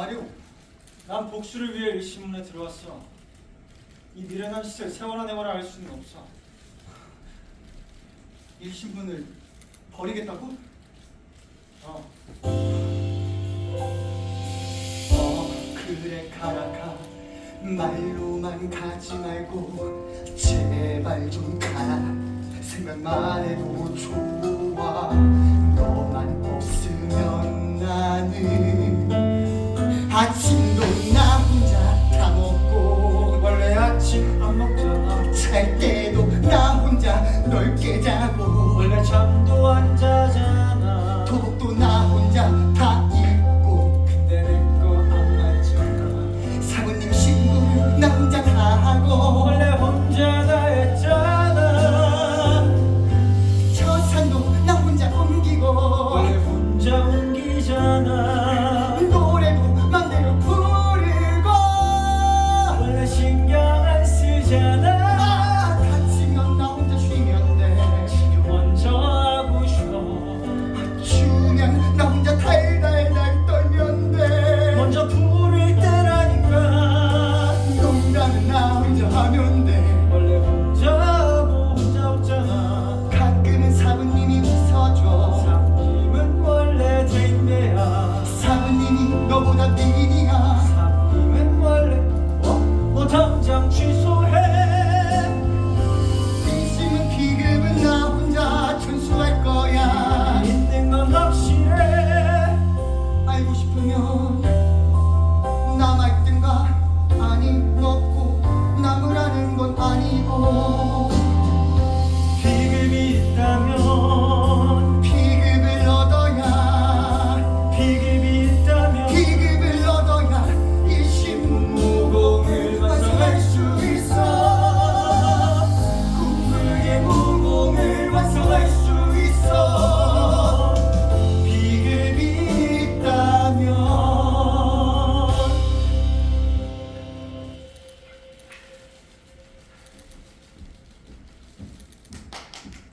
아니오, 난 복수를 위해 이 신문에 들어왔어. 이 미련한 시절 세월아 내월아 알 수는 없어. 이 신문을 버리겠다고? 어. 어 그래 가라가 말로만 가지 말고 제발 좀 가라 생각만 해도 좋아 나 혼자 다 먹고 원래 아침 안 먹잖아. 잘 때도 나 혼자 넓게 자고 원래 잠도 안 자잖아. 도복도 나 혼자 다 입고 근데 내거안 맞잖아. 사부님 신고를 나 혼자 다 하고 Not my.